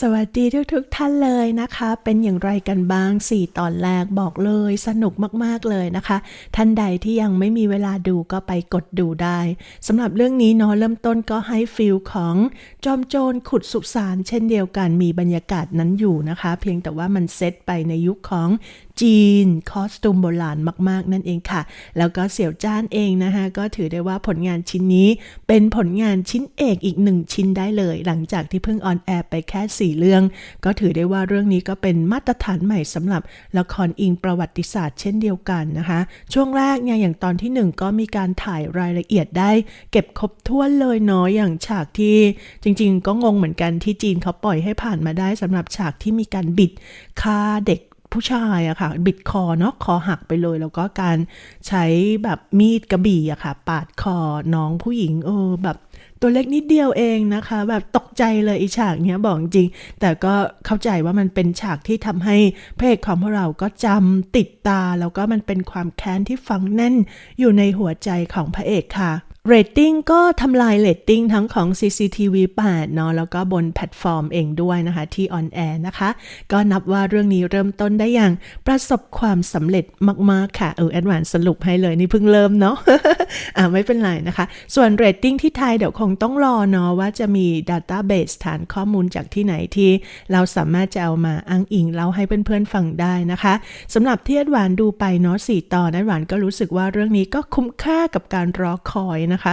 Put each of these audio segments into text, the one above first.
สวัสดีทุกๆทท่านเลยนะคะ เป็นอย่างไรกันบ้าง 4 ตอนแรกบอกเลยสนุกมากๆเลยนะคะ ท่านใดที่ยังไม่มีเวลาดูก็ไปกดดูได้สำหรับเรื่องนี้เนาะเริ่มต้นก็ให้ฟิลของจอมโจรขุดสุสานเช่นเดียวกันมีบรรยากาศนั้นอยู่นะคะ เพียงแต่ว่ามันเซตไปในยุคของ จีน คอสตูมโบราณมาก ๆ นั่นเองค่ะ แล้วก็เสี่ยวจ้านเองนะคะก็ถือได้ว่าผลงานชิ้นนี้เป็นผลงานชิ้นเอกอีกหนึ่งชิ้นได้เลย หลังจากที่เพิ่งออนแอร์ไปแค่ 4 เรื่อง ก็ถือได้ว่าเรื่องนี้ก็เป็นมาตรฐานใหม่สำหรับละครอิงประวัติศาสตร์เช่นเดียวกันนะคะ ช่วงแรกเนี่ยอย่างตอนที่ 1 ก็มีการถ่ายรายละเอียดได้ เก็บครบถ้วนเลยเนาะอย่างฉากที่จริง ๆ ก็งงเหมือนกันที่จีนเขาปล่อยให้ผ่านมาได้สำหรับฉากที่มีการบิดฆ่าเด็ก ผู้ชายอะค่ะ บิดคอเนาะคอหักไปเลย แล้วก็การใช้แบบมีดกระบี่อะค่ะ ปาดคอน้องผู้หญิงเออแบบตัวเล็กนิดเดียวเองนะคะ แบบตกใจเลยอีฉากเนี้ยบอกจริง แต่ก็เข้าใจว่ามันเป็นฉากที่ทำให้พระเอกของพวกเราก็จำติดตา แล้วก็มันเป็นความแค้นที่ฝังแน่นอยู่ในหัวใจของพระเอกค่ะ เรตติ้งก็ทำลายเรตติ้งทั้งของ CCTV 8เนาะแล้วก็บนแพลตฟอร์มเองด้วยนะคะที่ออนแอร์นะคะ ก็นับว่าเรื่องนี้เริ่มต้นได้อย่างประสบความสำเร็จมาก ๆ ค่ะ เออแอดวานสรุปให้เลยนี่เพิ่งเริ่มเนาะอ่าไม่เป็นไรนะคะ ส่วนเรตติ้งที่ไทยเดี๋ยวคงต้องรอเนาะว่าจะมี Database ฐานข้อมูลจากที่ไหนที่ เราสามารถจะเอามาอ้างอิงเล่าให้เพื่อนๆฟังได้นะคะสำหรับที่แอดวานดูไปเนาะสี่ตอนแอดวานก็รู้สึกว่าเรื่องนี้ก็คุ้มค่ากับการรอคอยนะคะ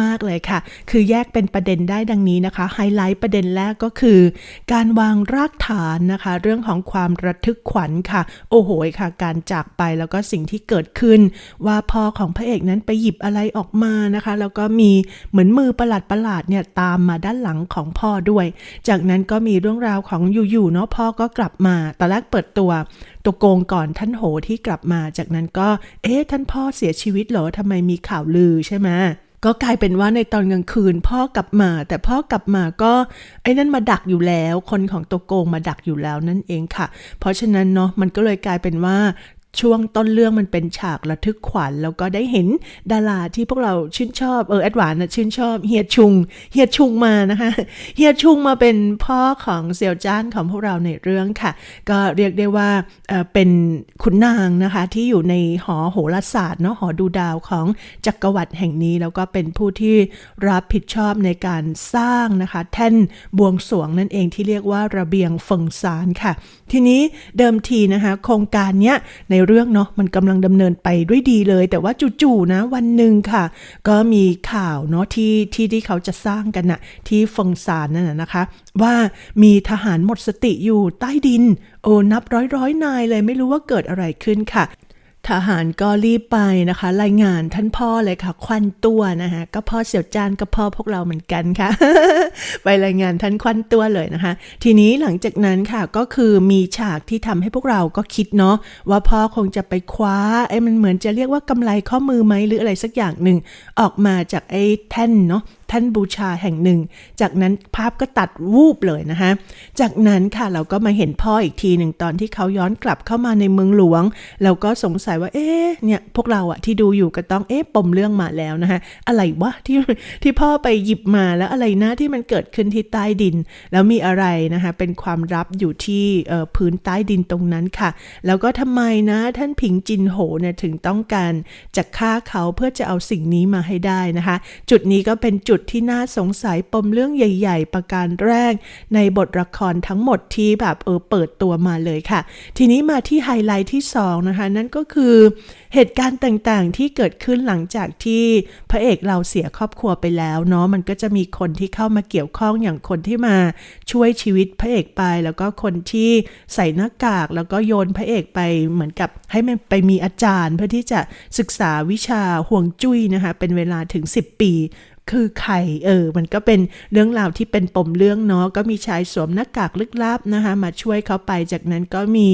มาก ๆ เลยค่ะ คือแยกเป็นประเด็นได้ดังนี้นะคะ ไฮไลท์ประเด็นแรกก็คือ การวางรากฐานนะคะ เรื่องของความระทึกขวัญค่ะ โอ้โหค่ะ การจากไปแล้วก็สิ่งที่เกิดขึ้น ว่าพ่อของพระเอกนั้นไปหยิบอะไรออกมานะคะ แล้วก็มีเหมือนมือประหลาดประหลาดเนี่ยตามมาด้านหลังของพ่อด้วย จากนั้นก็มีเรื่องราวของอยู่ๆเนาะพ่อก็กลับมาตอนแรกเปิดตัว ตัวโกงก่อนท่านโหที่กลับมา จากนั้นก็ เอ๊ะท่านพ่อเสียชีวิตเหรอทำไมมีข่าวลือใช่ไหมก็กลายเป็นว่าในตอนกลางคืนพ่อกลับมา แต่พ่อกลับมาก็ไอ้นั่นมาดักอยู่แล้ว คนของตัวโกงมาดักอยู่แล้วนั่นเองค่ะ เพราะฉะนั้นเนาะมันก็เลยกลายเป็นว่า ช่วงต้นเรื่องมันเป็นฉากระทึกขวัญแล้วก็ได้เห็นดาราที่พวกเราชื่นชอบเออแอดวานนะชื่นชอบเฮียชุงเฮียชุงมานะคะเฮียชุงมาเป็นพ่อของเสี่ยวจ้านของพวกเราในเรื่องค่ะ ก็เรียกได้ว่าเเป็นขุนนางนะคะที่อยู่ในหอโหราศาสตร์เนาะหอดูดาวของจักรวรรดิแห่งนี้แล้วก็เป็นผู้ที่รับผิดชอบในการสร้างนะคะ แท่นบวงสรวงนั่นเองที่เรียกว่าระเบียงเฟิงซานค่ะ ทีนี้เดิมทีนะคะโครงการเนี้ยในเรื่องเนาะมันกำลังดำเนินไปด้วยดีเลย แต่ว่าจู่ๆนะวันหนึ่งค่ะ ก็มีข่าวเนาะที่ที่ที่เขาจะสร้างกันนะ่ะที่ฟงซานนั่นนะคะ ว่ามีทหารหมดสติอยู่ใต้ดิน โอ้นับร้อยร้อยนายเลยไม่รู้ว่าเกิดอะไรขึ้นค่ะ ทหารก็รีบไปนะคะ รายงานท่านพ่อเลยค่ะ ควันตัวนะคะก็พ่อเสี่ยวจานก็พ่อพวกเราเหมือนกันค่ะ ไปรายงานท่านควันตัวเลยนะคะ ทีนี้หลังจากนั้นค่ะก็คือมีฉากที่ทำให้พวกเราก็คิดเนาะว่าพ่อคงจะไปคว้าไอ้มันเหมือนจะเรียกว่ากำไรข้อมือไหมหรืออะไรสักอย่างหนึ่งออกมาจากไอ้แท่นเนาะ ท่านบูชาแห่งหนึ่ง จากนั้นภาพก็ตัดวูบเลยนะคะ จากนั้นค่ะเราก็มาเห็นพ่ออีกทีหนึ่งตอนที่เขาย้อนกลับเข้ามาในเมืองหลวง เราก็สงสัยว่าเอ๊ะเนี่ยพวกเราอะที่ดูอยู่ก็ต้องเอ๊ะปมเรื่องมาแล้วนะคะอะไรวะที่ที่พ่อไปหยิบมาแล้วอะไรนะที่มันเกิดขึ้นที่ใต้ดิน แล้วมีอะไรนะคะเป็นความลับอยู่ที่พื้นใต้ดินตรงนั้นค่ะ แล้วก็ทำไมนะท่านผิงจินโหเนี่ยถึงต้องการจะฆ่าเขาเพื่อจะเอาสิ่งนี้มาให้ได้นะคะ จุดนี้ก็เป็นจุดที่น่าสงสัยปมเรื่องใหญ่ ๆ ประการแรก ในบทละครทั้งหมดที่แบบเออเปิดตัวมาเลยค่ะ ทีนี้มาที่ไฮไลท์ที่2นะคะนั่นก็คือเหตุการณ์ต่างๆที่เกิดขึ้นหลังจากที่พระเอกเราเสียครอบครัวไปแล้วเนาะมันก็จะมีคนที่เข้ามาเกี่ยวข้องอย่างคนที่มาช่วยชีวิตพระเอกไป แล้วก็คนที่ใส่หน้ากากแล้วก็โยนพระเอกไปเหมือนกับให้มันไปมีอาจารย์ เพื่อที่จะศึกษาวิชาห่วงจุ้ยนะคะเป็นเวลาถึง 10 ปี คือใครเออ มันก็เป็นเรื่องราวที่เป็นปมเรื่องเนาะก็มีชายสวมหน้ากากลึกลับนะคะ มาช่วยเขาไปจากนั้นก็มี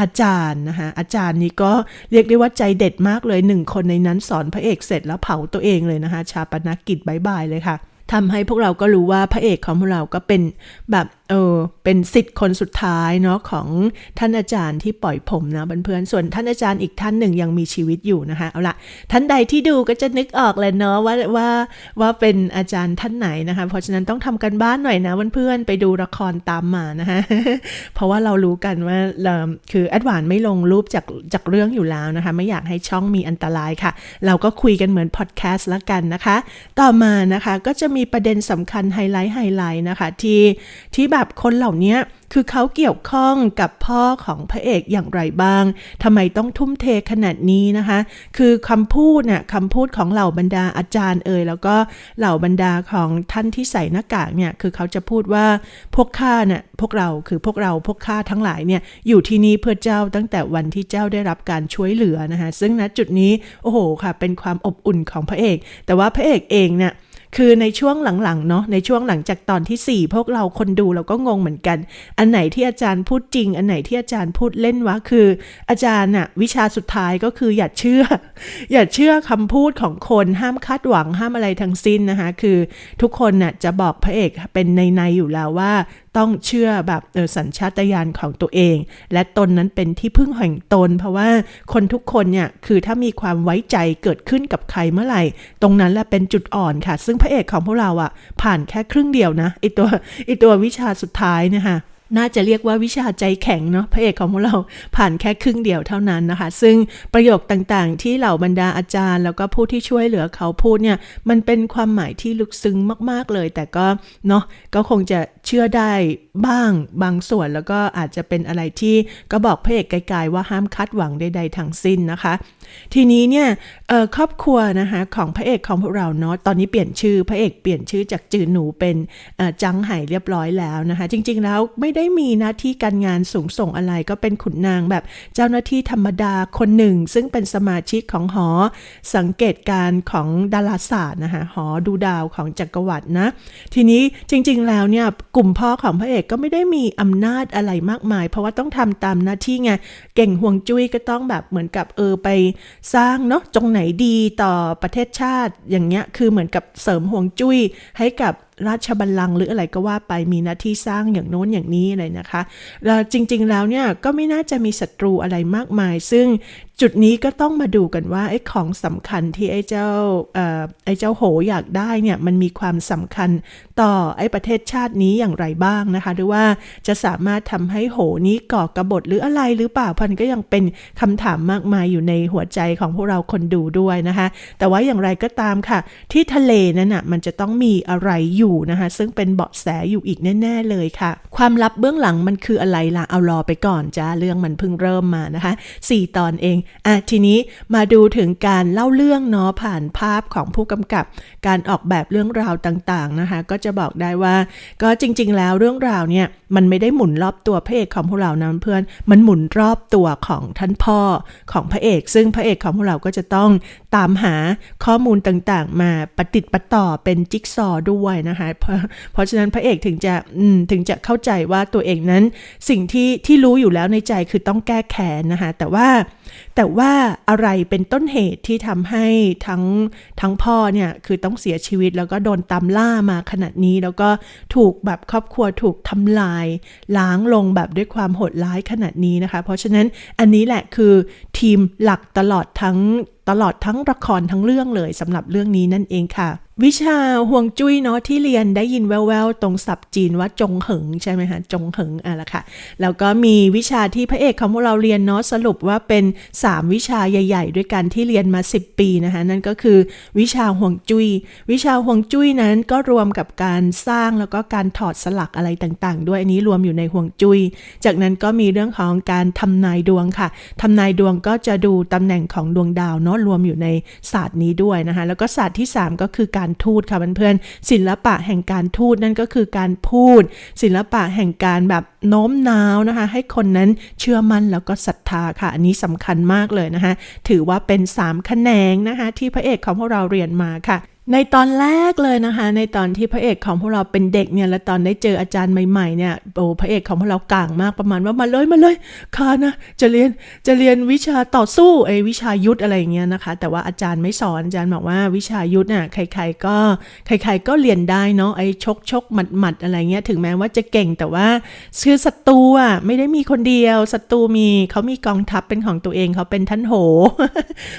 อาจารย์นะคะอาจารย์นี่ก็เรียกได้ว่าใจเด็ดมากเลยหนึ่งคนในนั้นสอนพระเอกเสร็จแล้วเผาตัวเองเลยนะคะ ชาปนกิจบายบายเลยค่ะทำให้พวกเราก็รู้ว่าพระเอกของเราก็เป็นแบบเออเป็นสิทธิ์คนสุดท้ายเนาะของท่านอาจารย์ที่ปล่อยผมนะเพื่อนๆส่วนท่านอาจารย์อีกท่านหนึ่งยังมีชีวิตอยู่นะคะเอาละท่านใดที่ดูก็จะนึกออกเลยเนาะว่าว่าว่าเป็นอาจารย์ท่านไหนนะคะ เพราะฉะนั้นต้องทำกันบ้านหน่อยนะเพื่อนๆไปดูละครตามมานะคะเพราะว่าเรารู้กันว่าคือแอดวานไม่ลงรูปจากจากเรื่องอยู่แล้วนะคะ ไม่อยากให้ช่องมีอันตรายค่ะ เราก็คุยกันเหมือนพอดแคสต์ละกันนะคะ ต่อมานะคะก็จะมีประเด็นสำคัญไฮไลท์ไฮไลท์นะคะที่ที่แบบคนเหล่านี้คือเขาเกี่ยวข้องกับพ่อของพระเอกอย่างไรบ้างทำไมต้องทุ่มเทขนาดนี้นะคะ คือคำพูดน่ะคำพูดของเหล่าบรรดาอาจารย์เอ่ยแล้วก็เหล่าบรรดาของท่านที่ใส่หน้ากากเนี่ยคือเขาจะพูดว่าพวกข้าเนี่ยพวกเราคือพวกเราพวกข้าทั้งหลายเนี่ยอยู่ที่นี่เพื่อเจ้าตั้งแต่วันที่เจ้าได้รับการช่วยเหลือนะคะซึ่งณจุดนี้โอ้โหค่ะเป็นความอบอุ่นของพระเอก แต่ว่าพระเอกเองเนี่ย คือในช่วงหลังๆเนาะในช่วงหลังจากตอนที่ 4 พวกเราคนดูเราก็งงเหมือนกัน อันไหนที่อาจารย์พูดจริง อันไหนที่อาจารย์พูดเล่นวะคือ อาจารย์น่ะวิชาสุดท้ายก็คืออย่าเชื่อ อย่าเชื่อคำพูดของคนห้ามคาดหวังห้ามอะไรทั้งสิ้นนะคะคือทุกคนน่ะจะบอกพระเอกเป็นในในๆอยู่แล้วว่า ต้องเชื่อแบบเออสัญชาตญาณของตัวเอง และตนนั้นเป็นที่พึ่งแห่งตน เพราะว่าคนทุกคนเนี่ยคือถ้ามีความไว้ใจเกิดขึ้นกับใครเมื่อไหร่ ตรงนั้นแหละเป็นจุดอ่อนค่ะ ซึ่งพระเอกของพวกเราอะ ผ่านแค่ครึ่งเดียวนะไอตัวไอตัววิชาสุดท้ายนะคะน่าจะเรียกว่าวิชาใจแข็งเนาะพระเอกของพวกเราผ่านแค่ครึ่งเดียวเท่านั้นนะคะ ซึ่งประโยคต่างๆ ที่เหล่าบรรดาอาจารย์ แล้วก็ผู้ที่ช่วยเหลือเขาพูดเนี่ยมันเป็นความหมายที่ลึกซึ้งมากๆเลย แต่ก็เนาะก็คงจะ เชื่อได้บ้างบางส่วนแล้วก็อาจจะเป็นอะไรที่ก็บอกพระเอกไกลๆว่าห้ามคาดหวังใดๆทั้งสิ้นนะคะ ทีนี้เนี่ยครอบครัวนะคะของพระเอกของพวกเราเนาะตอนนี้เปลี่ยนชื่อพระเอกเปลี่ยนชื่อจากจือหนูเป็นจังไห่เรียบร้อยแล้วนะคะ จริงๆแล้วไม่ได้มีหน้าที่การงานสูงส่งอะไรก็เป็นขุนนางแบบเจ้าหน้าที่ธรรมดาคนหนึ่ง ซึ่งเป็นสมาชิกของหอ สังเกตการณ์ของดาราศาสตร์นะคะหอดูดาวของจักรวรรดินะ ทีนี้จริงๆแล้วเนี่ยกลุ่มพ่อของพระเอกก็ไม่ได้มีอำนาจอะไรมากมาย เพราะว่าต้องทำตามหน้าที่ไง เก่งห่วงจุ้ยก็ต้องแบบเหมือนกับเออไปสร้างเนาะตรงไหนดีต่อประเทศชาติอย่างเงี้ยคือเหมือนกับเสริมห่วงจุ้ยให้กับราชบัลลังก์หรืออะไรก็ว่าไปมีหน้าที่สร้างอย่างโน้นอย่างนี้อะไรนะคะแล้วจริงๆแล้วเนี่ยก็ไม่น่าจะมีศัตรูอะไรมากมาย ซึ่ง จุดนี้ก็ต้องมาดูกันว่าไอ้ของสำคัญที่ไอ้เจ้าไอ้เจ้าโหอยากได้เนี่ยมันมีความสำคัญต่อไอ้ประเทศชาตินี้อย่างไรบ้างนะคะ หรือว่าจะสามารถทำให้โหนี้ก่อกระบฏหรืออะไรหรือเปล่าพันก็ยังเป็นคำถามมากมายอยู่ในหัวใจของพวกเราคนดูด้วยนะคะ แต่ว่าอย่างไรก็ตามค่ะ ที่ทะเลนั้นน่ะมันจะต้องมีอะไรอยู่นะคะ ซึ่งเป็นเบาะแสอยู่อีกแน่ ๆ เลยค่ะ ความลับเบื้องหลังมันคืออะไรล่ะเอารอไปก่อนจ้าเรื่องมันเพิ่งเริ่มมานะคะ 4 ตอนเองอะทีนี้มาดูถึงการเล่าเรื่องเนาะผ่านภาพของผู้กำกับ การออกแบบเรื่องราวต่างๆนะคะ ก็จะบอกได้ว่า ก็จริง ๆ แล้วเรื่องราวเนี่ยมันไม่ได้หมุนรอบตัวพระเอกของพวกเรานะเพื่อนมันหมุนรอบตัวของท่านพ่อของพระเอก ซึ่งพระเอกของพวกเราก็จะต้องตามหาข้อมูลต่างๆ มาปฏิดปะต่อเป็นจิ๊กซอด้วยนะคะเพราะเพราะฉะนั้นพระเอกถึงจะถึงจะเข้าใจว่าตัวเองนั้น สิ่งที่ที่รู้อยู่แล้วในใจคือต้องแก้แค้นนะคะแต่ว่าแต่ว่าอะไรเป็นต้นเหตุที่ทำให้ทั้งทั้งพ่อเนี่ยคือต้องเสียชีวิตแล้วก็โดนตามล่ามาขนาดนี้ แล้วก็ถูกแบบครอบครัวถูกทำลาย ล้างลงแบบด้วยความโหดร้ายขนาดนี้นะคะ เพราะฉะนั้นอันนี้แหละคือทีมหลักตลอดทั้งตลอดทั้งละครทั้งเรื่องเลยสำหรับเรื่องนี้นั่นเองค่ะ วิชาห่วงจุ้ยเนาะที่เรียนได้ยินแววๆ ตรงศัพท์จีนว่าจงเหิงใช่ไหมคะจงเหิงอะละค่ะ แล้วก็มีวิชาที่พระเอกของพวกเราเรียนเนาะสรุปว่าเป็น 3 วิชาใหญ่ ๆ ด้วยกันที่เรียนมา 10 ปีนะคะ นั่นก็คือวิชาห่วงจุ้ยวิชาห่วงจุ้ยนั้นก็รวมกับการสร้างแล้วก็การถอดสลักอะไรต่างๆ ด้วยอันนี้รวมอยู่ในห่วงจุ้ยจากนั้นก็มีเรื่องของการทำนายดวงค่ะทำนายดวงก็จะดูตำแหน่งของดวงดาวเนาะรวมอยู่ในศาสตร์นี้ด้วยนะคะแล้วก็ศาสตร์ที่ 3 ก็คือการทูตค่ะเพื่อนๆศิลปะแห่งการทูตนั่นก็คือการพูด ศิลปะแห่งการแบบโน้มน้าวนะคะ ให้คนนั้นเชื่อมั่นแล้วก็ศรัทธาค่ะ อันนี้สำคัญมากเลยนะคะ ถือว่าเป็น 3 แขนงนะคะ ที่พระเอกของพวกเราเรียนมาค่ะ ในตอนแรกเลยนะคะ ในตอนที่พระเอกของพวกเราเป็นเด็กเนี่ยและตอนได้เจออาจารย์ใหม่ๆเนี่ยโอ้พระเอกของพวกเราก่างมากประมาณว่ามาเลยมาเลยข้านะจะเรียนจะเรียนวิชาต่อสู้ไอ้วิชายุทธอะไรอย่างเงี้ยนะคะ แต่ว่าอาจารย์ไม่สอนอาจารย์บอกว่าวิชายุทธน่ะใคร ๆ ก็ใคร ๆ ก็เรียนได้เนาะไอ้ชกชกหมัดหมัดอะไรเงี้ยถึงแม้ว่าจะเก่งแต่ว่าคือศัตรูอะไม่ได้มีคนเดียวศัตรูมีเขามีกองทัพเป็นของตัวเองเขาเป็นท่านโห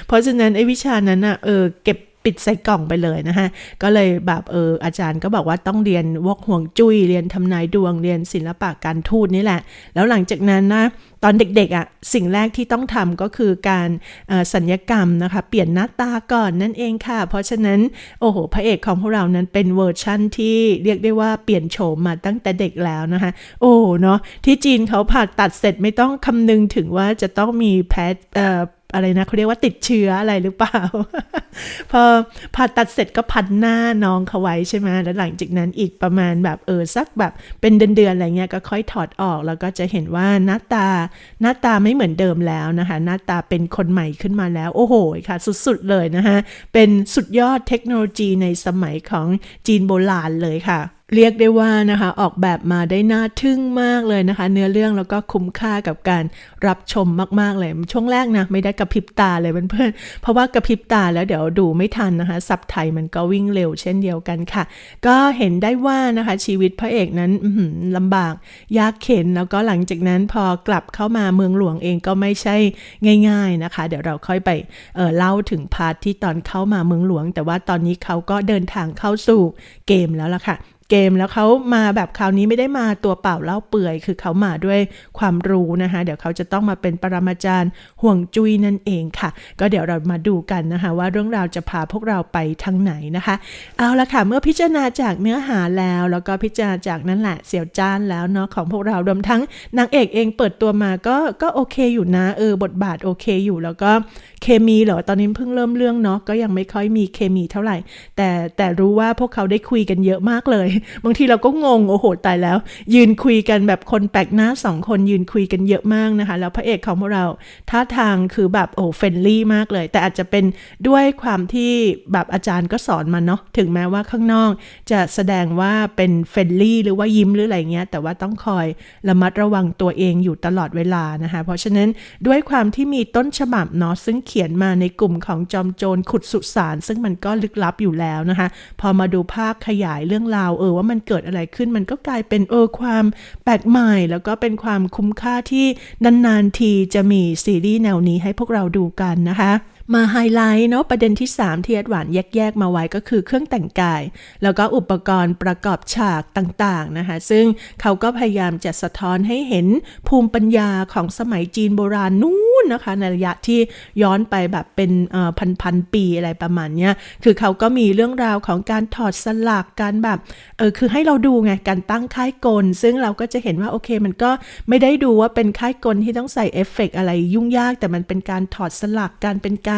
เพราะฉะนั้นไอ้วิชานั้นอะเออเก็บ ปิดใส่กล่องไปเลยนะฮะก็เลยแบบเอออาจารย์ก็บอกว่าต้องเรียนวอกห่วงจุ้ยเรียนทำนายดวงเรียนศิลปะการทูตนี่แหละ แล้วหลังจากนั้นนะตอนเด็กๆอะ่ะสิ่งแรกที่ต้องทำก็คือการสัญญกรรมนะคะ เปลี่ยนหน้าตาก่อนนั่นเองค่ะ เพราะฉะนั้นโอ้โหพระเอกของพวกเรานั้นเป็นเวอร์ชั่นที่เรียกได้ว่าเปลี่ยนโฉมมาตั้งแต่เด็กแล้วนะคะ โอ้เนาะที่จีนเขาผ่าตัดเสร็จไม่ต้องคำนึงถึงว่าจะต้องมีแพท อะไรนะเขาเรียกว่าติดเชื้ออะไรหรือเปล่า พอผ่าตัดเสร็จก็พันหน้าน้องเขาไว้ใช่ไหมแล้วหลังจากนั้นอีกประมาณแบบเออสักแบบเป็นเดือนๆอะไรเงี้ยก็ค่อยถอดออกแล้วก็จะเห็นว่าหน้าตาหน้าตาไม่เหมือนเดิมแล้วนะคะ หน้าตาเป็นคนใหม่ขึ้นมาแล้ว โอ้โหค่ะ สุดๆเลยนะคะเป็นสุดยอดเทคโนโลยีในสมัยของจีนโบราณเลยค่ะ เรียกได้ว่านะคะออกแบบมาได้น่าทึ่งมากเลยนะคะ เนื้อเรื่องแล้วก็คุ้มค่ากับการรับชมมากๆเลย ช่วงแรกนะไม่ได้กระพริบตาเลยเพื่อนๆเพราะว่ากระพริบตาแล้วเดี๋ยวดูไม่ทันนะคะซับไทยมันก็วิ่งเร็วเช่นเดียวกันค่ะ ก็เห็นได้ว่านะคะชีวิตพระเอกนั้นลำบากยากเข็นแล้วก็หลังจากนั้นพอกลับเข้ามาเมืองหลวงเองก็ไม่ใช่ง่าย ๆนะคะ เดี๋ยวเราค่อยไปเเล่าถึงพาร์ทที่ตอนเข้ามาเมืองหลวง แต่ว่าตอนนี้เขาก็เดินทางเข้าสู่เกมแล้วล่ะค่ะ เกมแล้วเขามาแบบคราวนี้ไม่ได้มาตัวเปล่าเล่าเปื่อย คือเขามาด้วยความรู้นะคะ เดี๋ยวเขาจะต้องมาเป็นปรมาจารย์ห่วงจุ้ยนั่นเองค่ะ ก็เดี๋ยวเรามาดูกันนะคะ ว่าเรื่องราวจะพาพวกเราไปทางไหนนะคะ เอาละค่ะ เมื่อพิจารณาจากเนื้อหาแล้ว แล้วก็พิจารณาจากนั่นแหละเสี่ยวจ้านแล้วเนาะของพวกเรารวมทั้งนางเอกเองเปิดตัวมาก็ก็โอเคอยู่นะเออบทบาทโอเคอยู่แล้วก็เคมีเหรอตอนนี้เพิ่งเริ่มเรื่องเนาะก็ยังไม่ค่อยมีเคมีเท่าไหร่ แต่แต่รู้ว่าพวกเขาได้คุยกันเยอะมากเลยบางทีเราก็งงโอ้โหตายแล้ว ยืนคุยกันแบบคนแปลกหน้าสองคนยืนคุยกันเยอะมากนะคะ แล้วพระเอกของพวกเราท่าทางคือแบบโอ้เฟรนลี่มากเลย แต่อาจจะเป็นด้วยความที่แบบอาจารย์ก็สอนมาเนาะถึงแม้ว่าข้างนอกจะแสดงว่าเป็นเฟรนลี่หรือว่ายิ้มหรืออะไรเงี้ย แต่ว่าต้องคอยระมัดระวังตัวเองอยู่ตลอดเวลานะคะ เพราะฉะนั้นด้วยความที่มีต้นฉบับเนาะซึ่งเขียนมาในกลุ่มของจอมโจรขุดสุสานซึ่งมันก็ลึกลับอยู่แล้วนะคะ พอมาดูภาคขยายเรื่องราวเอออว่ามันเกิดอะไรขึ้น มันก็กลายเป็นเออความแปลกใหม่ แล้วก็เป็นความคุ้มค่าที่นานๆทีจะมีซีรีส์แนวนี้ให้พวกเราดูกันนะคะ มาไฮไลท์เนาะประเด็นที่ 3 ที่แอดหวานแยกๆ มาไว้ก็คือเครื่องแต่งกาย แล้วก็อุปกรณ์ประกอบฉากต่างๆนะคะ ซึ่งเขาก็พยายามจะสะท้อนให้เห็นภูมิปัญญาของสมัยจีนโบราณนู่นนะคะ ในระยะที่ย้อนไปแบบเป็นพันพันๆปีอะไรประมาณเนี้ยคือเขาก็มีเรื่องราวของการถอดสลักการแบบเออคือให้เราดูไงการตั้งค่ายกล ซึ่งเราก็จะเห็นว่าโอเคมันก็ไม่ได้ดูว่าเป็นค่ายกลที่ต้องใส่เอฟเฟกต์อะไรยุ่งยาก แต่มันเป็นการถอดสลักการเป็นการ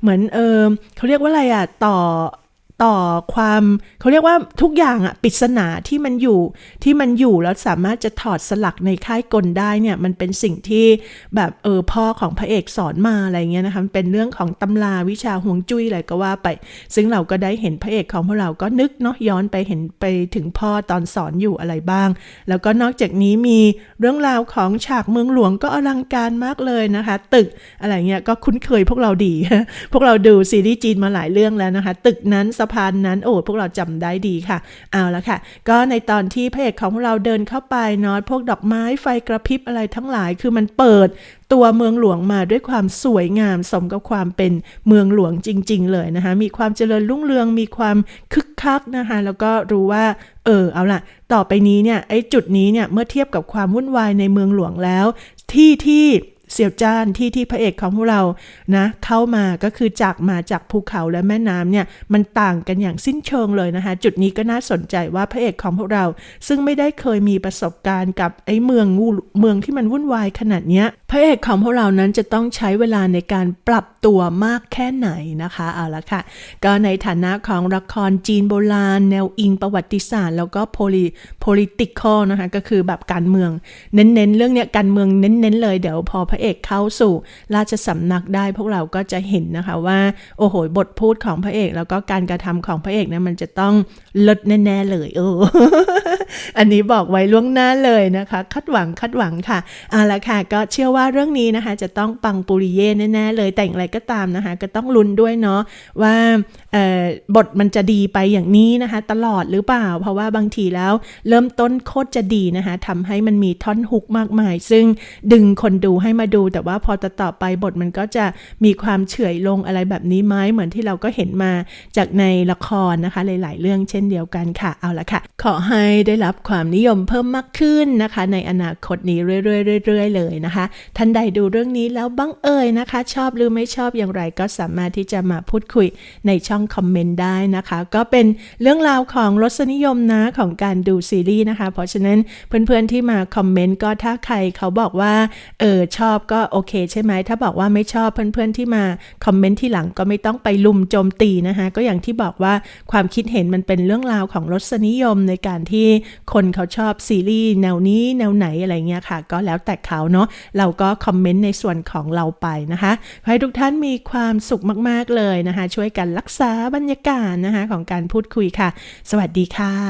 เหมือนเออเขาเรียกว่าอะไรอะต่อ ต่อความเขาเรียกว่าทุกอย่างอะปริศนาที่มันอยู่ที่มันอยู่แล้วสามารถจะถอดสลักในค่ายกลได้เนี่ยมันเป็นสิ่งที่แบบเออพ่อของพระเอกสอนมาอะไรเงี้ยนะคะเป็นเรื่องของตำราวิชาห่วงจุ้ยอะไรก็ว่าไป ซึ่งเราก็ได้เห็นพระเอกของพวกเราก็นึกเนาะย้อนไปเห็นไปถึงพ่อตอนสอนอยู่อะไรบ้าง แล้วก็นอกจากนี้มีเรื่องราวของฉากเมืองหลวงก็อลังการมากเลยนะคะ ตึกอะไรเงี้ยก็คุ้นเคยพวกเราดี พวกเราดูซีรีส์จีนมาหลายเรื่องแล้วนะคะ ตึกนั้นสพานนั้นโอ้พวกเราจำได้ดีค่ะ เอาละค่ะ ก็ในตอนที่พระเอกของเราเดินเข้าไปเนาะพวกดอกไม้ไฟกระพริบอะไรทั้งหลายคือมันเปิดตัวเมืองหลวงมาด้วยความสวยงามสมกับความเป็นเมืองหลวงจริง ๆ เลยนะคะ มีความเจริญรุ่งเรืองมีความคึกคักนะคะ แล้วก็รู้ว่า เออเอาล่ะ ต่อไปนี้เนี่ยไอ้จุดนี้เนี่ยเมื่อเทียบกับความวุ่นวายในเมืองหลวงแล้ว ที่ที่ เสี่ยวจ้านที่ที่พระเอกของพวกเรานะเข้ามาก็คือจากมาจากภูเขาและแม่น้ำเนี่ยมันต่างกันอย่างสิ้นเชิงเลยนะคะ จุดนี้ก็น่าสนใจว่าพระเอกของพวกเรา ซึ่งไม่ได้เคยมีประสบการณ์กับไอ้เมืองงูเมืองที่มันวุ่นวายขนาดเนี้ยพระเอกของพวกเรานั้นจะต้องใช้เวลาในการปรับตัวมากแค่ไหนนะคะเอาละค่ะ ก็ในฐานะของละครจีนโบราณ แนวอิงประวัติศาสตร์ แล้วก็ poli political นะคะก็คือแบบการเมือง เน้นๆ เรื่องเนี้ยการเมืองเน้นๆ เลยเดี๋ยวพอพระระเอกเข้าสู่ราชสำนักได้พวกเราก็จะเห็นนะคะว่าโอ้โหบทพูดของพระเอก แล้วก็การกระทำของพระเอกเนะมันจะต้องลิศแน่ๆเลยเอออันนี้บอกไว้ล่วงหน้าเลยนะคะคาดหวังคาดหวังค่ะเอาละค่ะ ก็เชื่อว่าเรื่องนี้นะคะ จะต้องปังปุริเย่แน่ๆเลยแต่อย่างไรก็ตามนะคะ ก็ต้องลุ้นด้วยเนาะว่าบทมันจะดีไปอย่างนี้นะคะ ตลอดหรือเปล่า เพราะว่าบางทีแล้วเริ่มต้นโคตรจะดีนะคะทำให้มันมีท่อนฮุกมากมาย ซึ่งดึงคนดูให้มาดู แต่ว่าพอต่อต่อไปบทมันก็จะมีความเฉื่อยลงอะไรแบบนี้ไหมเหมือนที่เราก็เห็นมาจากในละครนะคะหลาย ๆ เรื่องเช่นเดียวกันค่ะ เอาละค่ะ ขอให้ได้รับความนิยมเพิ่มมากขึ้นนะคะ ในอนาคตนี้เรื่อยๆเรื่อยๆเลยนะคะ ท่านใดดูเรื่องนี้แล้วบังเอ่ยนะคะ ชอบหรือไม่ชอบอย่างไรก็สามารถที่จะมาพูดคุยในช่องคอมเมนต์ได้นะคะ ก็เป็นเรื่องราวของรสนิยมนะของการดูซีรีส์นะคะ เพราะฉะนั้นเพื่อนๆที่มาคอมเมนต์ก็ถ้าใครเขาบอกว่าเออชอบอบก็โอเคใช่ไหม ถ้าบอกว่าไม่ชอบเพื่อนๆที่มาคอมเมนต์ที่หลังก็ไม่ต้องไปลุมโจมตีนะคะ ก็อย่างที่บอกว่าความคิดเห็นมันเป็นเรื่องราวของรสนิยมในการที่คนเขาชอบซีรีส์แนวนี้แนวไหนอะไรเงี้ยค่ะ ก็แล้วแต่เขาเนาะเราก็คอมเมนต์ในส่วนของเราไปนะคะขอให้ทุกท่านมีความสุขมากๆเลยนะคะ ช่วยกันรักษาบรรยากาศนะคะของการพูดคุยค่ะ สวัสดีค่ะ